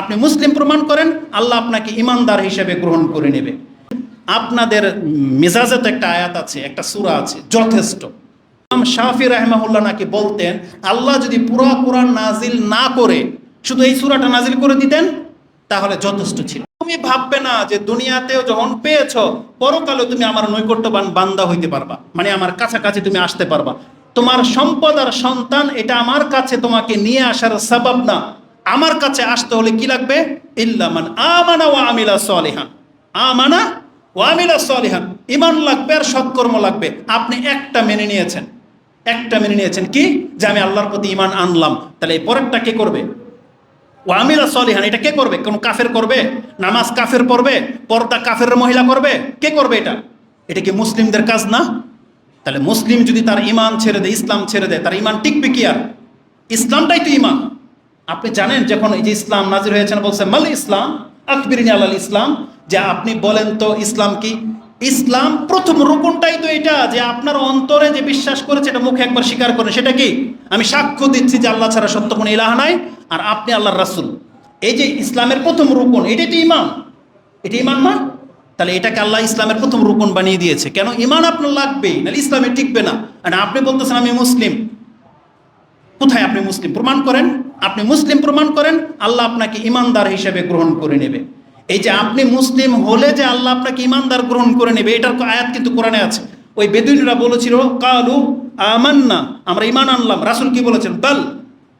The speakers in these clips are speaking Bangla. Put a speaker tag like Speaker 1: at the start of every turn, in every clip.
Speaker 1: আপনি মুসলিম প্রমাণ করেন, আল্লাহ আপনাকে ইমানদার হিসেবে গ্রহণ করে নেবে। আপনাদের মেজাজে তো একটা আয়াত আছে, একটা সূরা আছে, যথেষ্ট। ইমাম শাফি রাহমাহুল্লাহ নাকি বলতেন, আল্লাহ যদি পুরো কোরআন নাজিল না করে, শুধু এই সূরাটা নাজিল করে দিতেন, তাহলে যথেষ্ট ছিল। তুমি ভাববে না যে দুনিয়াতেও যখন পেয়েছ পরকালে তুমি আমার নৈকট্যবান বান্দা হইতে পারবা মানে আমার কাছাকাছি তুমি আসতে পারবা। তোমার সম্পদ আর সন্তান, এটা আমার কাছে তোমাকে নিয়ে আসার সবাব না। আমার কাছে আসতে হলে কি লাগবে? ইল্লামান আমানা ওয়া আমিলা সলিহান। আমানা ওয়া আমিলা সলিহান। ইমান লাগবে আর সৎকর্ম লাগবে। আপনি একটা মেনে নিয়েছেন। একটা মেনে নিয়েছেন কি? যে আমি আল্লাহর প্রতি ইমান আনলাম। তাহলে এই পরেরটা কে করবে? ও আমিরা সলিহান, এটা কে করবে? কোন কাফের করবে? নামাজ কাফের পড়বে? পর্দা কাফের মহিলা করবে? কে করবে এটা? এটা কি মুসলিমদের কাজ না? তাহলে মুসলিম যদি তার ইমান ছেড়ে দেয়, ইসলাম ছেড়ে দেয়, তার ইমান টিকবে কি আর? ইসলামটাই তো ইমান আপনি জানেন যখন এই যে ইসলাম নাজির হয়েছেন বলছে মাল ইসলাম? আকবিরিনী আল্লাহ ইসলাম? যে আপনি বলেন তো, ইসলাম কি? ইসলাম প্রথম রুকনটাই তো এটা, যে আপনার অন্তরে যে বিশ্বাস করেছে, এটা মুখে একবার স্বীকার করেন। সেটা কি? আমি সাক্ষ্য দিচ্ছি যে আল্লাহ ছাড়া সত্য কোনো ইলাহা নাই, আর আপনি আল্লাহর রাসুল। এই যে ইসলামের প্রথম রুকন এটাই তো ইমান এটা ইমান না? তাহলে এটাকে আল্লাহ ইসলামের প্রথম রুকন বানিয়ে দিয়েছে। কেন ইমান আপনার লাগবেই, নাহলে ইসলামে টিকবে না। আর আপনি বলতেছেন, আমি মুসলিম। কোথায় আপনি মুসলিম? প্রমাণ করেন। আপনি মুসলিম প্রমাণ করেন, আল্লাহ আপনাকে ইমানদার হিসেবে গ্রহণ করে নেবে। এই যে আপনি মুসলিম হলে যে আল্লাহ আপনাকে ইমানদার গ্রহণ করে নেবে, এটার আয়াত কিন্তু কোরআনে আছে। ওই বেদুইনরা বলেছিল, কালু আমান্না আমরা ইমান আনলাম। রাসুল কি বলেছেন? বাল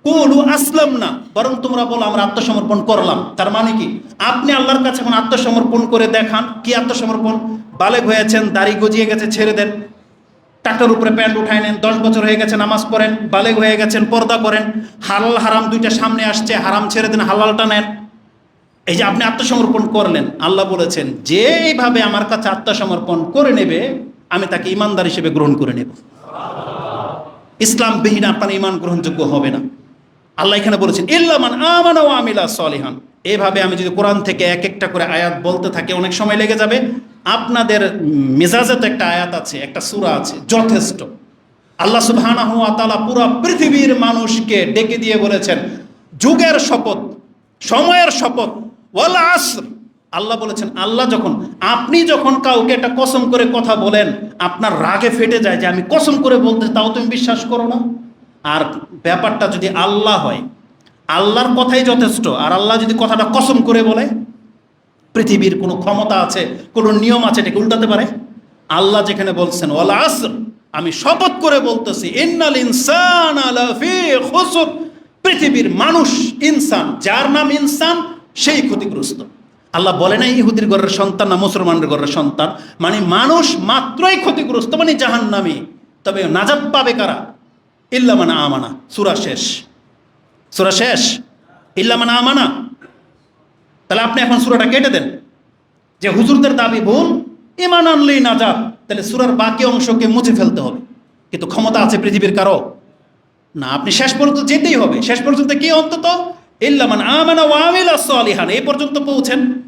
Speaker 1: কুলু আসলাম না বরং তোমরা বলো, আমরা আত্মসমর্পণ করলাম তার মানে কি? আপনি আল্লাহর কাছে এখন আত্মসমর্পণ করে দেখান। কি আত্মসমর্পণ? বালেগ হয়েছেন, দাড়ি গজিয়ে গেছে, ছেড়ে দেন। টাকটার উপরে প্যান্ট উঠায় নেন, দশ বছর হয়ে গেছে নামাজ পড়েন, বালেগ হয়ে গেছেন, পর্দা করেন, হালাল হারাম দুইটা সামনে আসছে, হারাম ছেড়ে দেন, হালালটা নেন। এই যে আপনি আত্মসমর্পণ করলেন, আল্লাহ বলেছেন যে এইভাবে আমার কাছে আত্মসমর্পণ করে নেবে, আমি তাকে ইমানদার হিসেবে গ্রহণ করে নেব। ইসলাম বিহীন আপনার ইমান গ্রহণযোগ্য হবে না। আল্লাহ এখানে বলেছেন ইল্লামান আমানা ওয়া আমিলা সলিহান। এভাবে আমি যদি কোরআন থেকে এক একটা করে আয়াত বলতে থাকি, অনেক সময় লেগে যাবে আপনাদের মেজাজে তো একটা আয়াত আছে, একটা সূরা আছে, যথেষ্ট। আল্লাহ সুবহানাহু ওয়া তাআলা পুরো পৃথিবীর মানুষকে ডেকে দিয়ে বলেছেন, যুগের শপথ, সময়ের শপথ, ওয়াল আসর। আল্লাহ বলেছেন, আল্লাহ যখন, আপনি যখন কাউকে একটা কসম করে কথা বলেন, আপনার রাগে ফেটে যায় যে আমি কসম করে বলতে, তাও তুমি বিশ্বাস করো না। আর ব্যাপারটা যদি আল্লাহ হয়, আল্লাহর কথাই যথেষ্ট, আর আল্লাহ যদি কথাটা কসম করে বলে পৃথিবীর কোনো ক্ষমতা আছে, কোনো নিয়ম আছে, এটাকে উল্টাতে পারে? আল্লাহ যেখানে বলছেন, ওয়াল আসর আমি শপথ করে বলতেছি, ইন্নাল ইনসান পৃথিবীর মানুষ, ইনসান, যার নাম ইনসান, সেই ক্ষতিগ্রস্ত। আল্লাহ বলে না ইহুদির ঘরের সন্তান না মুসলমানের ঘরের সন্তান মানে মানুষ মাত্রই ক্ষতিগ্রস্ত মানে জাহান্নামী। তবে নাজাত পাবে কারা? ইল্লা মানে আমানা। সুরা শেষ। সুরা শেষ। ইল্লা মানে আমানা। তাহলে আপনি এখন সুরাটা কেটে দেন। যে হুজুরদের দাবি, ভুল ইমান আনলেই না যাক তাহলে সুরার বাকি অংশকে মুছে ফেলতে হবে। কিন্তু ক্ষমতা আছে পৃথিবীর কারও? না, আপনি শেষ পর্যন্ত যেতেই হবে। শেষ পর্যন্ত কি অন্তত? ইল্লামান আমানা ওয়ামিলা সলিহান। এই পর্যন্ত পৌঁছেন।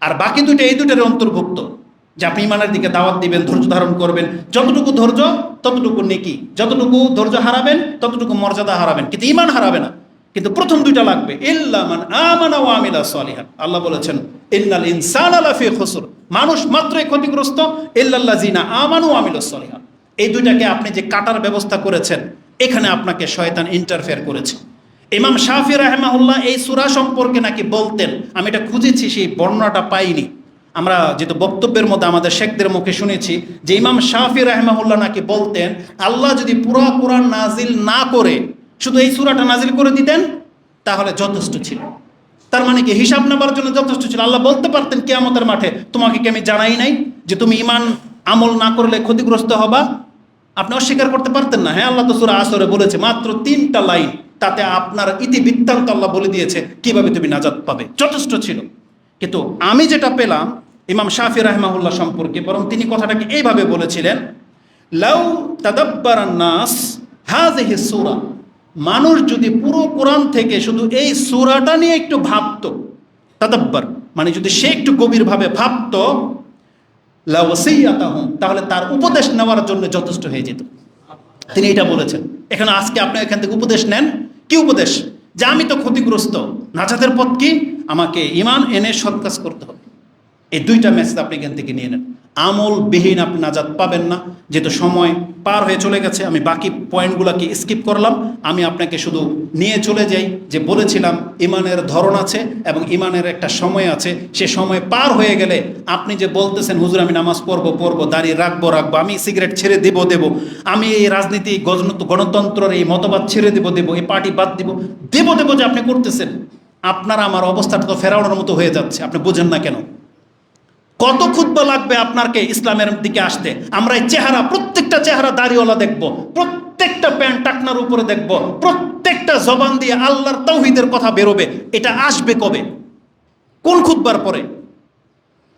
Speaker 1: আর বাকি দুটো এই দুটোর অন্তর্ভুক্ত। যে আপনি ইমানের দিকে দাওয়াত দিবেন, ধৈর্য ধারণ করবেন, যতটুকু ধৈর্য, ততটুকু নেকি। যতটুকু ধৈর্য হারাবেন, ততটুকু মর্যাদা হারাবেন। কিন্তু ইমান হারাবে না। কিন্তু প্রথম দুইটা লাগবে। ইল্লামান আমানা ওয়ামিলা সলিহান। আল্লাহ বলেছেন, ইন্নাল ইনসান আলাফি খুসর। মানুষ মাত্রই ক্ষতিগ্রস্ত। ইল্লাল্লাহ জিনা আমানু আমিল সলিহান। এই দুইটাকে আপনি যে কাটার ব্যবস্থা করেছেন, এখানে আপনাকে শয়তান ইন্টারফেয়ার করেছে। ইমাম শাফি রাহেমাহুল্লাহ এই সুরা সম্পর্কে নাকি বলতেন, আমি এটা খুঁজেছি, সেই বর্ণনাটা পাইনি। আমরা যেহেতু বক্তব্যের মধ্যে আমাদের শেখদের মুখে শুনেছি, যে ইমাম শাফি রাহেমাহুল্লাহ নাকি বলতেন, আল্লাহ যদি পুরা কোরআন নাজিল না করে শুধু এই সুরাটা নাজিল করে দিতেন, তাহলে যথেষ্ট ছিল। তার মানে কি, হিসাব নেবার জন্য যথেষ্ট ছিল। আল্লাহ বলতে পারতেন কেয়ামতের মাঠে, তোমাকে কি আমি জানাই নাই যে তুমি ইমান আমল না করলে ক্ষতিগ্রস্ত হবা? আপনি অস্বীকার করতে পারতেন না। হ্যাঁ আল্লাহ তো সুরা আসরে বলেছে, মাত্র তিনটা লাইন, তাতে আপনার ইতিবৃত্তান্ত আল্লাহ বলে দিয়েছে, কীভাবে তুমি নাজাদ পাবে? যথেষ্ট ছিল। কিন্তু আমি যেটা পেলাম, ইমাম শাফি রাহমাহুল্লাহ সম্পর্কে, বরং তিনি কথাটাকে এইভাবে বলেছিলেন, লাউ তাদাব্বার নাস হাজিহি সূরা। মানুষ যদি পুরো কোরআন থেকে শুধু এই সূরাটা নিয়ে একটু ভাবতো, তাদাব্বার মানে যদি সে একটু গভীরভাবে ভাবতো তাহলে তার উপদেশ নেওয়ার জন্য যথেষ্ট হয়ে যেত। তিনি এটা বলেছেন। এখানে আজকে আপনি এখান থেকে উপদেশ নেন? কি উপদেশ? যে আমি তো ক্ষতিগ্রস্ত নাজাদের পথ কি? আমাকে ইমান এনে সৎ কাজ করতে হবে। এই দুইটা মেসেজ আপনি এখান থেকে নিয়ে নেন। আমল বিহীন আপনি নাজাদ পাবেন না। যেহেতু সময় পার হয়ে চলে গেছে, আমি বাকি পয়েন্টগুলোকে স্কিপ করলাম। আমি আপনাকে শুধু নিয়ে চলে যাই, যে বলেছিলাম ইমানের ধরন আছে এবং ইমানের একটা সময় আছে। সে সময় পার হয়ে গেলে আপনি যে বলতেছেন, হুজুর, আমি নামাজ পড়ব পড়ব, দাঁড়িয়ে রাখব রাখব, আমি সিগারেট ছেড়ে দেবো দেবো। আমি এই রাজনীতি গণ- গণতন্ত্রের এই মতবাদ ছেড়ে দেবো দেবো, এই পার্টি বাদ দিব। দেবো দেবো যে আপনি করতেছেন। আপনার, আমার অবস্থাটা তো ফেরানোর মতো হয়ে যাচ্ছে, আপনি বোঝেন না কেন? কত খুদ্া লাগবে আপনাকে ইসলামের দিকে আসতে? আমরা এই চেহারা, প্রত্যেকটা চেহারা দাড়িওয়ালা দেখব, প্রত্যেকটা প্যান্ট টাকনার উপরে দেখব, প্রত্যেকটা জবান দিয়ে আল্লাহর তৌহিদের কথা বেরোবে। এটা আসবে কবে? কোন খুতবার পরে?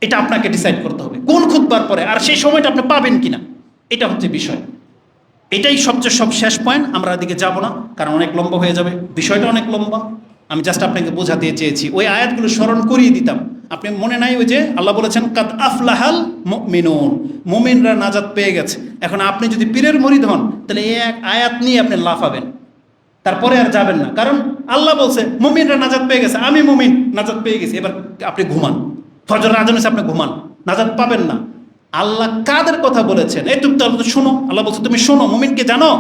Speaker 1: এটা আপনাকে ডিসাইড করতে হবে। কোন খুতবার পরে? আর সেই সময়টা আপনি পাবেন কিনা? এটা হচ্ছে বিষয়। এটাই সবচেয়ে সব শেষ পয়েন্ট। আমরা এদিকে যাব না, কারণ অনেক লম্বা হয়ে যাবে। বিষয়টা অনেক লম্বা। আমি জাস্ট আপনাকে বোঝাতে চেয়েছি। ওই আয়াতগুলো স্মরণ করিয়ে দিতাম। আপনি মনে নাই ওই যে আল্লাহ বলেছেন, কাদ আফলাহাল মিনুন মুমিনরা নাজাত পেয়ে গেছে। এখন আপনি যদি পীরের মরিদ হন, তাহলে এই এক আয়াত নিয়ে আপনি লাফাবেন। তারপরে আর যাবেন না। কারণ আল্লাহ বলছে, মুমিনরা নাজাত পেয়ে গেছে। আমি মুমিন, নাজাত পেয়ে গেছি। এবার আপনি ঘুমান। ফজর হয়েছে আপনি ঘুমান। নাজাত পাবেন না। আল্লাহ কাদের কথা বলেছেন? এই তুমি তো শোনো। আল্লাহ বলছে, তুমি শোনো, মুমিনকে জানো?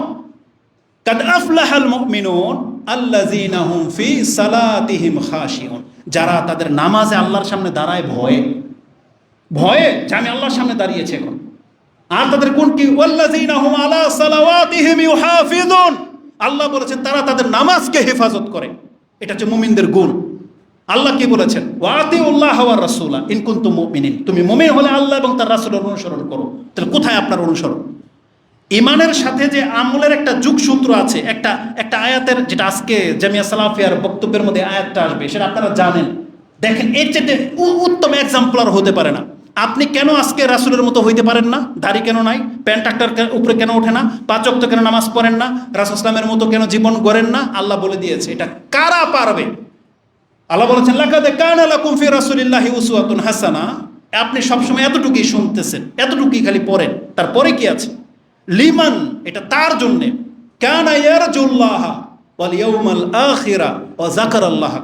Speaker 1: কাদ আফলাহাল মুমিনুন আল্লাযীনা হুম ফি সালাতিহিম খাশিউন। যারা তাদের নামাজে আল্লাহর সামনে দাঁড়ায় ভয়ে ভয়ে যে আমি আল্লাহর সামনে দাঁড়িয়েছে এখন। আর তাদের কোন কি আল্লাহ বলেছেন, তারা তাদের নামাজকে হেফাজত করে। এটা হচ্ছে মুমিনদের গুণ। আল্লাহ কি বলেছেন? ওয়াতি উল্লাহ ওয়ার রাসূলা, ইন কুনতুম মুমিনিন। তুমি মুমিন হলে আল্লাহ এবং তার রাসূলের অনুসরণ করো। তাহলে কোথায় আপনার অনুসরণ? ইমানের সাথে যে আমলের একটা যুগসূত্র আছে, একটা একটা আয়াতের যেটা আজকে জামিয়া সালাফিয়ার বক্তব্যের মধ্যে আয়াতটা আসবে, সেটা আপনারা জানেন। দেখেন, এর চেয়ে উত্তম এক্সাম্পলার হতে পারে না। আপনি কেন আজকে রাসুলের মতো হইতে পারেন না? দাড়ি কেন নাই? প্যান্ট উপরে কেন ওঠে না? পাচক তো কেন নামাজ পড়েন না? রাসুল ইসলামের মতো কেন জীবন গড়েন না? আল্লাহ বলে দিয়েছে, এটা কারা পারবে? আল্লাহ বলেছেন, লাকাদে কানা লাকুম ফি রাসূলিল্লাহি উসওয়াতুন হাসানা। আপনি সবসময় এতটুকুই শুনতেছেন, এতটুকুই খালি পড়েন। তারপরে কি আছে? লিমান, এটা তার জন্য।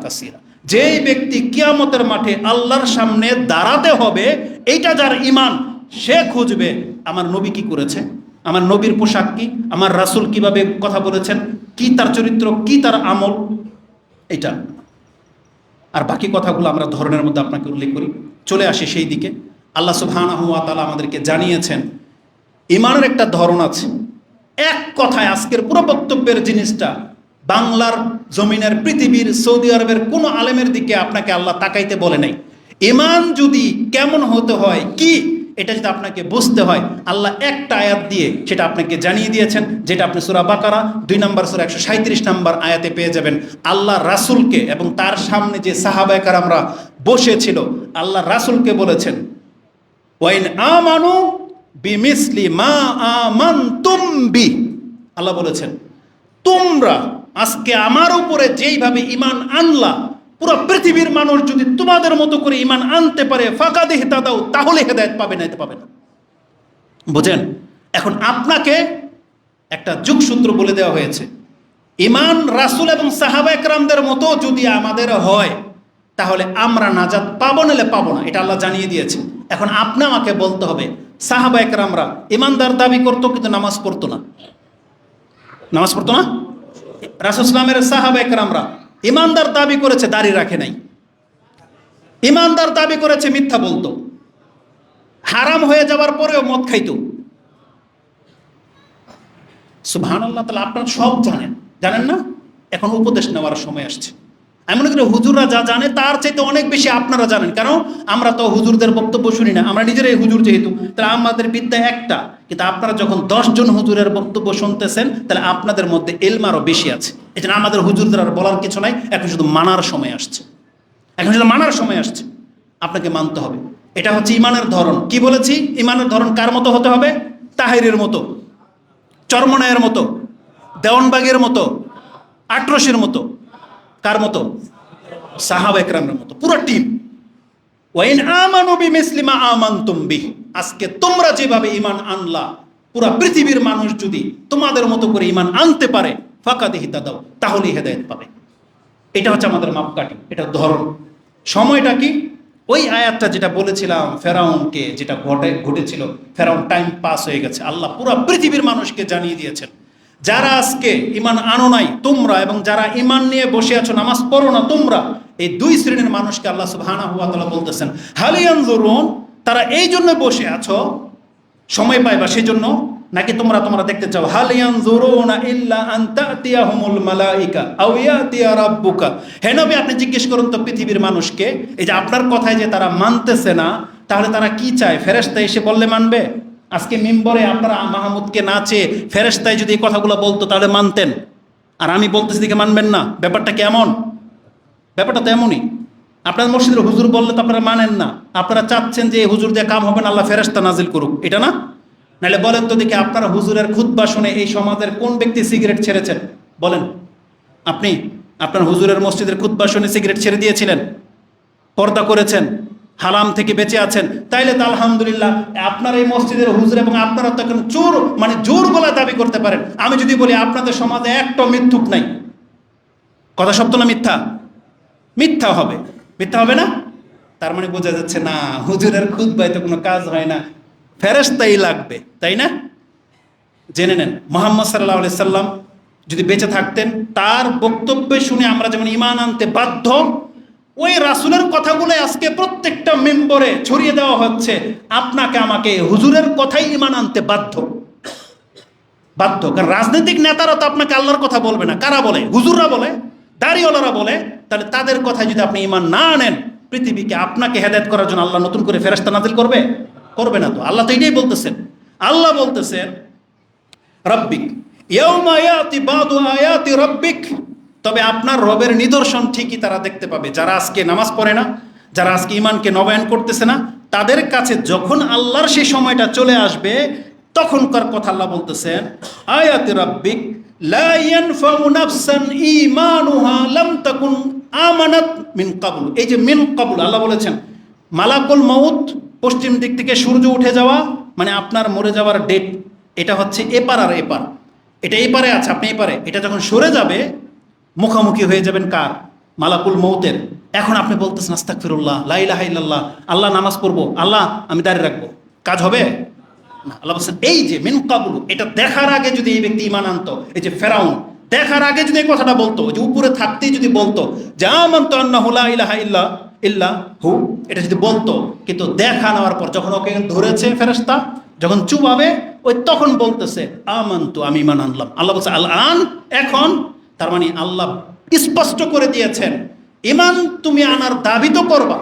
Speaker 1: কাসীরা। যেই ব্যক্তি কিয়ামতের মাঠে আল্লাহর সামনে দাঁড়াতে হবে, এইটা যার ইমান সে খুঁজবে আমার নবী কি করেছে, আমার নবীর পোশাক কি, আমার রাসূল কীভাবে কথা বলেছেন, কি তার চরিত্র, কি তার আমল এটা আর বাকি কথাগুলো আমরা ধরনের মধ্যে আপনাকে উল্লেখ করি। চলে আসি সেই দিকে। আল্লাহ সুবহানাহু আমাদেরকে জানিয়েছেন ইমানের একটা ধরন আছে। এক কথায় আজকের পুরো বক্তব্যের জিনিসটা বাংলার জমিনের, পৃথিবীর, সৌদি আরবের কোনো আলেমের দিকে আপনাকে আল্লাহ তাকাইতে বলে নাই। ইমান যদি কেমন হতে হয়, কি? এটা যদি আপনাকে বুঝতে হয়, আল্লাহ একটা আয়াত দিয়ে সেটা আপনাকে জানিয়ে দিয়েছেন, যেটা আপনি সুরা বাকারা, দুই নম্বর সুরা একশো সাঁত্রিশ নম্বর আয়াতে পেয়ে যাবেন। আল্লাহ রাসুলকে এবং তার সামনে যে সাহাবায়কার আমরা বসেছিল, আল্লাহ রাসুলকে বলেছেন, ওয়াইন আমানু বিমিসলি মা আমান তুমবি আল্লাহ বলেছেন, তোমরা আজকে আমার উপরে যেইভাবে ইমান আনলা, পুরো পৃথিবীর মানুষ যদি তোমাদের মতো করে ইমান আনতে পারে, ফাঁকা দেখে দাও, তাহলে হেদায়ত পাবে না পাবে না। বুঝেন, এখন আপনাকে একটা যুগসূত্র বলে দেওয়া হয়েছে। ইমান রাসুল এবং সাহাবা একরামদের মতো যদি আমাদের হয়, তাহলে আমরা নাজাত পাবো নাহলে পাবো না, এটা আল্লাহ জানিয়ে দিয়েছে এখন আপনি আমাকে বলতে হবে সাহাবা একরামরা ইমানদার দাবি করতো, কিন্তু নামাজ পড়তো না। নামাজ পড়তো না? রাসুল ইসলামের সাহাবা একরামরা ইমানদার দাবি করেছে, দাড়ি রাখে নাই। ইমানদার দাবি করেছে, মিথ্যা বলতো। হারাম হয়ে যাওয়ার পরেও মদ খাইতো। সুবহান আল্লাহ তাহলে আপনারা সব জানেন। জানেন না? এখন উপদেশ নেওয়ার সময় আসছে। আমি মনে করি হুজুররা যা জানে, তার চাইতে অনেক বেশি আপনারা জানেন। কারণ আমরা তো হুজুরদের বক্তব্য শুনি না। আমরা নিজেরাই হুজুর যেহেতু, তাহলে আমাদের বিদ্যা একটা। কিন্তু আপনারা যখন দশজন হুজুরের বক্তব্য শুনতেছেন, তাহলে আপনাদের মধ্যে এলম আরও বেশি আছে। জন্য আমাদের হুজুরদের আর বলার কিছু নাই। এখন শুধু মানার সময় আসছে। এখন শুধু মানার সময় আসছে। আপনাকে মানতে হবে। এটা হচ্ছে ইমানের ধরন। কি বলেছি? ইমানের ধরন কার মতো হতে হবে? তাহিরের মতো। চরমনায়ের মতো। দেওয়ানবাগের মতো। আটরসের মতো। কার মতো? সাহাব একরামের মতো, পুরো টিম ওয়াইন আমানু বিমিসলিমা আমানতুম বিহ। আজকে তোমরা যেভাবে ইমান আনলা, পুরো পৃথিবীর মানুষ যদি তোমাদের মতো করে ইমান আনতে পারে ফাঁকা দেহিতা দাও তাহলেই হেদায়েত পাবে। এটা হচ্ছে আমাদের মাপকাঠি, এটা ধরন। সময়টা কি? ওই আয়াতটা যেটা বলেছিলাম, ফেরাউনকে যেটা ঘটে, ঘটেছিল, ফেরাউন টাইম পাস হয়ে গেছে। আল্লাহ পুরো পৃথিবীর মানুষকে জানিয়ে দিয়েছেন। যারা আজকে ইমান আনো নাই, তোমরা এবং যারা ইমান নিয়ে বসে আছো, নামাজ পড়ো না তোমরা, এই দুই শ্রেণির মানুষকে আল্লাহ সুবহানাহু ওয়া তাআলা বলতেছেন হালিয়ান জরুন তারা এই জন্য বসে আছো, সময় পাইবা সেই জন্য নাকি তোমরা তোমরা দেখতে চাও হালিয়ান জুরুনা ইল্লা আন তাতিয়াহুমুল মালাইকা, আও ইয়াতিয়া রাব্বুকা? হে নবী, আপনি জিজ্ঞেস করুন তো পৃথিবীর মানুষকে, এই যে আপনার কথায় যে তারা মানতেছে না, তাহলে তারা কি চায়? ফেরেশতা এসে বললে মানবে? আজকে মেম্বরে আপনারা মাহমুদকে নাচে ফেরেস্তায় যদি এই কথাগুলো বলতো, তাহলে মানতেন। আর আমি বলতেছি দিকে মানবেন না। ব্যাপারটা কেমন? ব্যাপারটা তো এমনই। আপনার মসজিদের হুজুর বললে তো আপনারা মানেন না। আপনারা চাচ্ছেন যে হুজুর দিয়ে কাম হবে না, আল্লাহ ফেরেস্তা নাজিল করুক। এটা না? নাহলে বলেন তো দেখি আপনারা হুজুরের খুদ্া শুনে এই সমাজের কোন ব্যক্তি সিগারেট ছেড়েছেন? বলেন। আপনি আপনার হুজুরের মসজিদের খুদ্া শুনে সিগারেট ছেড়ে দিয়েছিলেন, পর্দা করেছেন হারাম থেকে বেঁচে আছেন। তাইলে তো আলহামদুলিল্লাহ, আপনার এই মসজিদের হুজুর এবং আপনারা তো এখন জোর মানে জোর গলায় দাবি করতে পারেন। আমি যদি বলি, আপনাদের সমাজে একটা মিথ্যুক নাই। কথা সত্য না মিথ্যা? মিথ্যা হবে। মিথ্যা হবে না? তার মানে বোঝা যাচ্ছে, না, হুজুরের খুদ্ায় তো কোনো কাজ হয় না। ফেরেস্তাই লাগবে, তাই না? জেনে নেন, মোহাম্মদ সাল্লাহ আলি সাল্লাম যদি বেঁচে থাকতেন, তার বক্তব্য শুনে আমরা যেমন ইমান আনতে বাধ্য ওই রাসুলের কথাগুলো আজকে প্রত্যেকটা মেম্বরে ছড়িয়ে দেওয়া হচ্ছে। আপনাকে আমাকে হুজুরের কথাই ইমান আনতে বাধ্য। বাধ্য। কারণ রাজনৈতিক নেতারা তো আপনাকে আল্লাহর কথা বলবে না। কারা বলে? হুজুররা বলে? দাড়িওয়ালারা বলে? তাহলে তাদের কথায় যদি আপনি ইমান না আনেন, পৃথিবীকে আপনাকে হেদায়ত করার জন্য আল্লাহ নতুন করে ফেরাস্তা নাজিল করবে? করবে না তো। আল্লাহ তো এটাই বলতেছেন। আল্লাহ বলতেছেন, রব্বিক ইয়াতি বাদু আয়াতি রব্বিক তবে আপনার রবের নিদর্শন ঠিকই তারা দেখতে পাবে। যারা আজকে নামাজ পড়ে না, যারা আজকে ইমানকে নবায়ন করতেছে না, তাদের কাছে যখন আল্লাহর সেই সময়টা চলে আসবে, তখনকার কথা আল্লাহ বলতেছেন, আয়াতি রব্বিক এই যে মিন কাবল আল্লাহ বলেছেন, মালাকুল মউত, পশ্চিম দিক থেকে সূর্য উঠে যাওয়া মানে আপনার মরে যাওয়ার ডেট এটা হচ্ছে এপার আর এপার। এটা এপারে আছে, আপনি এপারে। এটা যখন সরে যাবে মুখোমুখি হয়ে যাবেন কার? মালাকুল মৌতের এখন আপনি বলতেছেন আস্তাক ফিরুল্লাহ লাইলাহ ইল্লাল্লাহ, আল্লাহ নামাজ পড়ব। আল্লাহ, আমি দাঁড়িয়ে রাখব। কাজ হবে? না, আল্লাহ বলছেন, এই যে মিন কাবুল এটা দেখার আগে যদি এই ব্যক্তি ইমান এই যে ফেরাউন, দেখার আগে যদি এই কথাটা বলতো যে উপরে থাকতেই যদি বলতো, যে আমান্ত আন্না ইলাহা ইল্লা ইল্লা হু, এটা যদি বলতো, কিন্তু দেখা নেওয়ার পর যখন ওকে ধরেছে ফেরেস্তা যখন চুবাবে ওই তখন বলতেছে, আমান্তু, আমি ইমান আনলাম। আল্লাহ বলছে আল আন এখন তার মানে আল্লাহ স্পষ্ট করে দিয়েছেন, ইমান তুমি আনার দাবি তো করবা।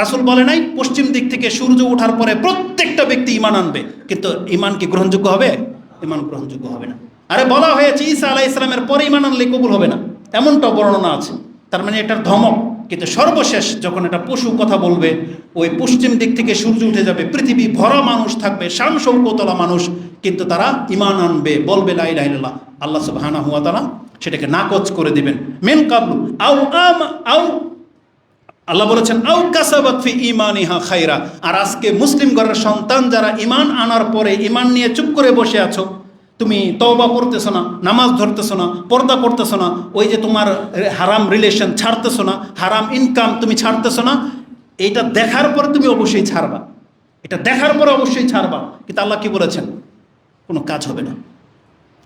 Speaker 1: রাসুল বলে নাই, পশ্চিম দিক থেকে সূর্য ওঠার পরে প্রত্যেকটা ব্যক্তি ইমান আনবে। কিন্তু ইমান কি গ্রহণযোগ্য হবে? ইমান গ্রহণযোগ্য হবে না। আরে বলা হয়েছে, ঈসা আলাহ ইসলামের পরে ইমান আনলে কবুল হবে না। এমনটা বর্ণনা আছে। তার মানে এটার ধমক। কিন্তু সর্বশেষ যখন এটা পশু কথা বলবে, ওই পশ্চিম দিক থেকে সূর্য উঠে যাবে, পৃথিবী ভরা মানুষ থাকবে শান শৌকতলা মানুষ, কিন্তু তারা ইমান আনবে, বলবে লাই লাইল্লাহ আল্লাহ সব হানা হুয়া তারা সেটাকে নাকচ করে দিবেন। মেন কাবলু আউ আম আউ আল্লাহ বলেছেন আউ কাসাবাত ফি ইমানিহা খাইরা আর আজকে মুসলিম ঘরের সন্তান যারা ইমান আনার পরে ইমান নিয়ে চুপ করে বসে আছো, তুমি তওবা করতেছো না, নামাজ ধরতেছো না, পর্দা করতেছো না, ওই যে তোমার হারাম রিলেশন ছাড়তেছো না, হারাম ইনকাম তুমি ছাড়তেছো না, এইটা দেখার পরে তুমি অবশ্যই ছাড়বা। এটা দেখার পরে অবশ্যই ছাড়বা। কিন্তু আল্লাহ কি বলেছেন? কোনো কাজ হবে না।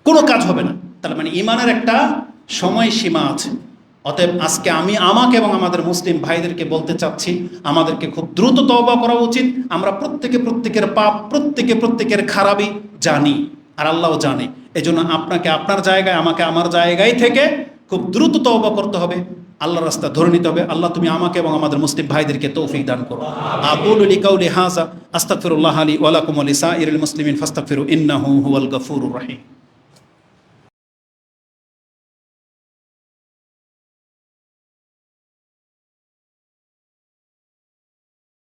Speaker 1: কোনো কাজ হবে না। তাহলে মানে ইমানের একটা সময় সীমা আছে। অতএব আজকে আমি আমাকে এবং আমাদের মুসলিম ভাইদেরকে বলতে চাচ্ছি, আমাদেরকে খুব দ্রুত তওবা করা উচিত। আমরা প্রত্যেকে প্রত্যেকের পাপ, প্রত্যেকে প্রত্যেকের খারাপই জানি আর আল্লাহও জানে। এজন্য আপনাকে আপনার জায়গায়, আমাকে আমার জায়গায় থেকে খুব দ্রুত তওবা করতে হবে। আল্লাহ রাস্তা ধরে নিতে হবে। আল্লাহ তুমি আমাকে এবং আমাদের মুসলিম ভাইদেরকে তৌফিক দান করো। আকুল লিকাউলি হাজা আস্তাগফিরুল্লাহ আলী ওয়ালাকুম আলী সাইরুল মুসলিমিন ফাস্তাগফিরু ইন্নাহু হুয়াল গফুরুর রহিম।